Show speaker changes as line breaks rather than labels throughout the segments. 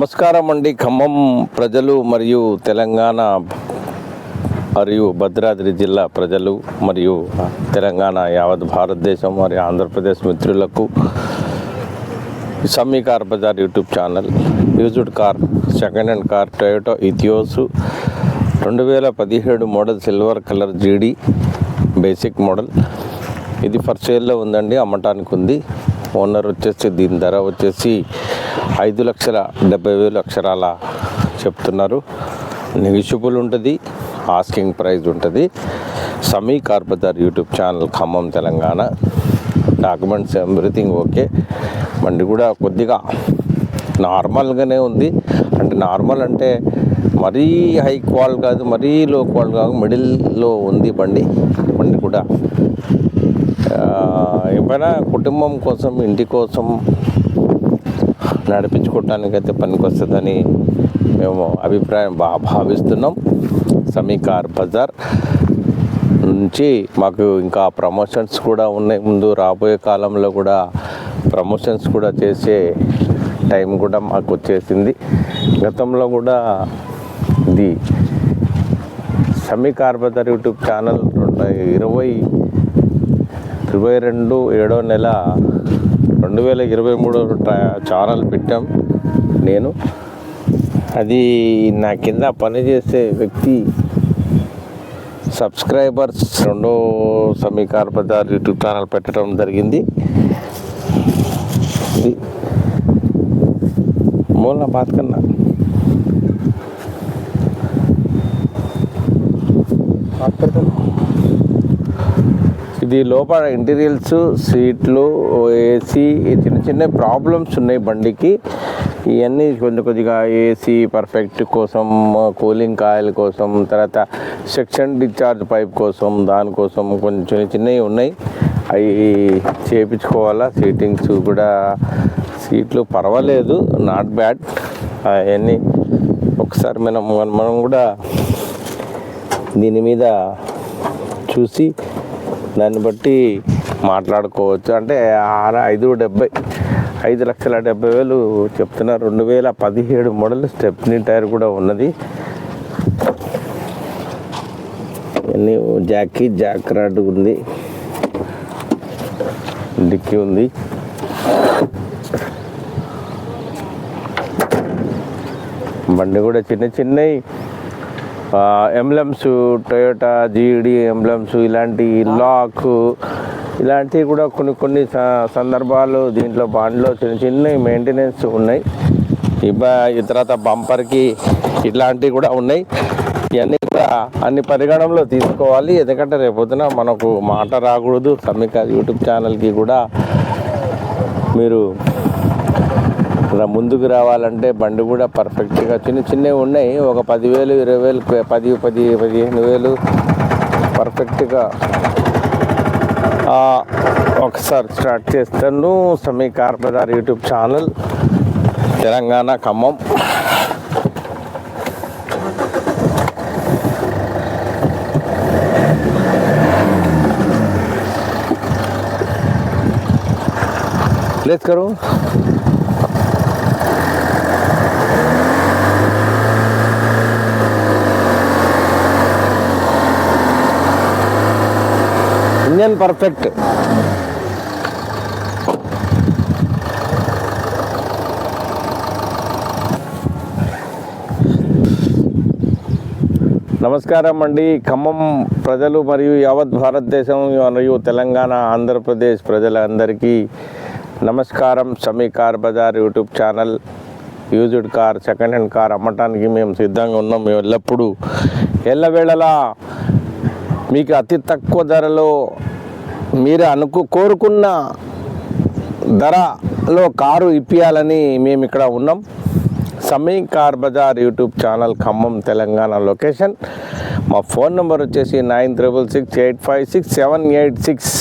నమస్కారం అండి. ఖమ్మం ప్రజలు మరియు తెలంగాణ మరియు భద్రాద్రి జిల్లా ప్రజలు మరియు తెలంగాణ యావత్ భారతదేశం మరియు ఆంధ్రప్రదేశ్ మిత్రులకు Sami car bazaar YouTube channel used car second hand car Toyota Etios రెండు వేల పదిహేడు model silver colour GD basic model. ఇది ఫర్ సేల్లో ఉందండి అమ్మటానికి ఉంది. ఓనర్ వచ్చేసి దీని ధర వచ్చేసి ఐదు లక్షల డెబ్బై వేలు అక్షరాల చెప్తున్నారు. నెగిషియబుల్ ఉంటుంది ఆస్కింగ్ ప్రైస్ ఉంటుంది. Sami car YouTube channel Khammam Telangana. Documents everything okay బండి కూడా కొద్దిగా నార్మల్గానే ఉంది. అంటే నార్మల్ అంటే మరీ హై క్వాల్ కాదు మరీ లో క్వాల్ కాదు మిడిల్లో ఉంది బండి. బండి కూడా ఏమైనా కుటుంబం కోసం ఇంటి కోసం నడిపించుకోవటానికైతే పనికొస్తుందని మేము అభిప్రాయం బా భావిస్తున్నాం. సమీ కార్ బజార్ నుంచి మాకు ఇంకా ప్రమోషన్స్ కూడా ఉన్నాయి. ముందు రాబోయే కాలంలో కూడా ప్రమోషన్స్ కూడా చేసే టైం కూడా మాకు వచ్చేసింది. గతంలో కూడా ఇది సమీ కార్ బజార్ యూట్యూబ్ ఛానల్ రెండు ఇరవై ఇరవై రెండు ఏడో నెల రెండు వేల ఇరవై మూడు ఛానల్ పెట్టాం నేను. అది నా కింద పనిచేసే వ్యక్తి సబ్స్క్రైబర్స్ రెండో సమీకార బజార్ యూట్యూబ్ ఛానల్ పెట్టడం జరిగింది. మూల బాత్ కన్నా. ఇది లోపల ఇంటీరియల్స్ సీట్లు ఏసీ చిన్న చిన్న ప్రాబ్లమ్స్ ఉన్నాయి బండికి. ఇవన్నీ కొంచెం కొద్దిగా ఏసీ పర్ఫెక్ట్ కోసం కూలింగ్ కాయల కోసం తర్వాత సెక్షన్ డిశ్చార్జ్ పైప్ కోసం దానికోసం కొంచెం చిన్న చిన్నవి ఉన్నాయి. అవి చేయించుకోవాలా సీటింగ్స్ కూడా సీట్లు పర్వాలేదు నాట్ బ్యాడ్ అవన్నీ ఒకసారి మనం మనం కూడా దీని మీద చూసి దాన్ని బట్టి మాట్లాడుకోవచ్చు. అంటే ఆరు ఐదు డెబ్బై ఐదు లక్షల డెబ్బై వేలు చెప్తున్నారు రెండు వేల పదిహేడు మోడల్ స్టెప్నీ టైర్ కూడా ఉన్నది. జాకీ జాక్ రాడ్ ఉంది. డిక్కీ ఉంది. బండి కూడా చిన్న చిన్నవి ఎంబ్లమ్స్ టొయోటా జీడీ ఎంబ్లమ్స్ ఇలాంటి లాక్ ఇలాంటివి కూడా కొన్ని కొన్ని స- సందర్భాలు దీంట్లో బాండ్లో చిన్న చిన్న మెయింటెనెన్స్ ఉన్నాయి. ఈ తర్వాత బంపర్కి ఇట్లాంటివి కూడా ఉన్నాయి. ఇవన్నీ కూడా అన్ని పరిగణనలో తీసుకోవాలి. ఎందుకంటే రేపొద్దున మనకు మాట రాకూడదు. సమ్మిక యూట్యూబ్ ఛానల్కి కూడా మీరు ముందుకు రావాలంటే బండి కూడా పర్ఫెక్ట్గా చిన్న చిన్నవి ఉన్నాయి ఒక పదివేలు ఇరవై వేలు పది పది పదిహేను వేలు పర్ఫెక్ట్గా ఆ, ఒకసారి స్టార్ట్ చేస్తాను Sami car bazaar YouTube channel Telangana Khammam late करो Engine perfect. నమస్కారం అండి. ఖమ్మం ప్రజలు మరియు యావత్ భారతదేశం మరియు తెలంగాణ ఆంధ్రప్రదేశ్ ప్రజలందరికీ నమస్కారం. Sami car bazaar YouTube channel used car second hand car అమ్మటానికి మేము సిద్ధంగా ఉన్నాం. మేము ఎల్లప్పుడూ ఎల్లవేళలా మీకు అతి తక్కువ ధరలో మీరు అనుకు కోరుకున్న ధరలో కారు ఇప్పియాలని మేము ఇక్కడ ఉన్నాం. Sami car bazaar YouTube channel Khammam Telangana location. మా ఫోన్ నెంబర్ వచ్చేసి nine triple six eight five six seven eight six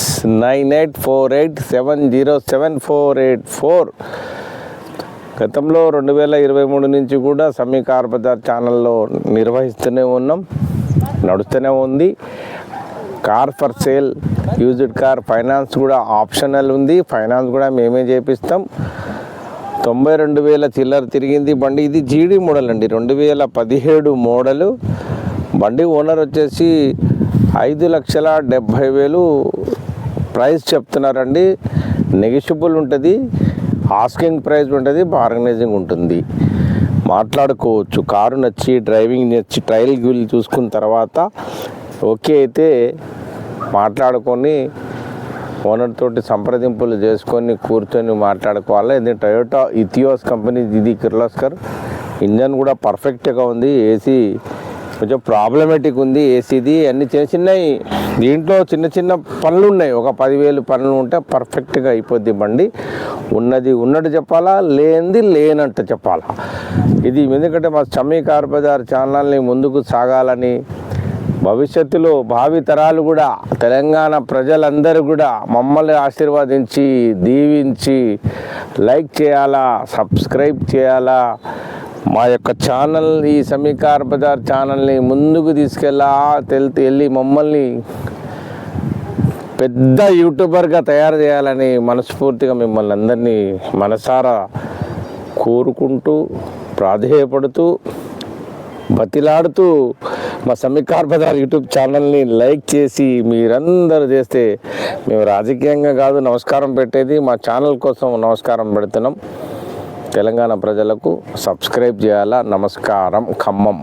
nine eight four eight seven zero seven four eight four. గతంలో రెండు వేల ఇరవై మూడు నుంచి కూడా సమీ కార్ బజార్ ఛానల్లో నిర్వహిస్తూనే ఉన్నాం నడుస్తూనే ఉంది. Car for sale used car finance కూడా ఆప్షనల్ ఉంది. ఫైనాన్స్ కూడా మేమే చేపిస్తాం. తొంభై రెండు వేల చిల్లర తిరిగింది బండి. ఇది జీడీ మోడల్ అండి. రెండు వేల పదిహేడు మోడలు బండి ఓనర్ వచ్చేసి ఐదు లక్షల డెబ్భై వేలు ప్రైస్ చెప్తున్నారండి. నెగిషిబుల్ ఉంటుంది. ఆస్కింగ్ ప్రైస్ ఉంటుంది. బార్గనైజింగ్ ఉంటుంది. మాట్లాడుకోవచ్చు. కారు నచ్చి డ్రైవింగ్ నచ్చి ట్రయల్ గిల్ చూసుకున్న తర్వాత ఓకే అయితే మాట్లాడుకొని ఓనర్ తోటి సంప్రదింపులు చేసుకొని కూర్చొని మాట్లాడుకోవాలి? ఇది టయోటా ఇథియోస్ కంపెనీ ఇది కిర్లోస్కర్. ఇంజన్ కూడా పర్ఫెక్ట్గా ఉంది ఏసీ కొంచెం ప్రాబ్లమేటిక్ ఉంది ఏసీది అన్ని చిన్న చిన్నవి దీంట్లో చిన్న చిన్న పనులు ఉన్నాయి ఒక పదివేలు పనులు ఉంటే పర్ఫెక్ట్గా అయిపోద్ది బండి. ఉన్నది ఉన్నట్టు చెప్పాలా లేనిది లేనట్టు చెప్పాలా? ఇది ఎందుకంటే మా చమ్మీ కార్ బజార్ ఛానల్ని ముందుకు సాగాలని భవిష్యత్తులో భావి తరాలు కూడా తెలంగాణ ప్రజలందరూ కూడా మమ్మల్ని ఆశీర్వదించి దీవించి లైక్ చేయాలా సబ్స్క్రైబ్ చేయాలా మా యొక్క ఛానల్ ఈ సమీకార బజార్ ఛానల్ని ముందుకు తీసుకెళ్ళా తెల్తి వెళ్ళి మమ్మల్ని పెద్ద యూట్యూబర్గా తయారు చేయాలని మనస్ఫూర్తిగా మిమ్మల్ని అందరినీ మనసారా కోరుకుంటూ ప్రాధేయపడుతూ బతిలాడుతూ మా సమీకార్ బజార్ యూట్యూబ్ ఛానల్ని లైక్ చేసి మీరందరూ చేస్తే మేము రాజకీయంగా కాదు నమస్కారం పెట్టేది మా ఛానల్ కోసం నమస్కారం పెడుతున్నాం. తెలంగాణ ప్రజలకు సబ్స్క్రైబ్ చేయాలా? నమస్కారం. ఖమ్మం.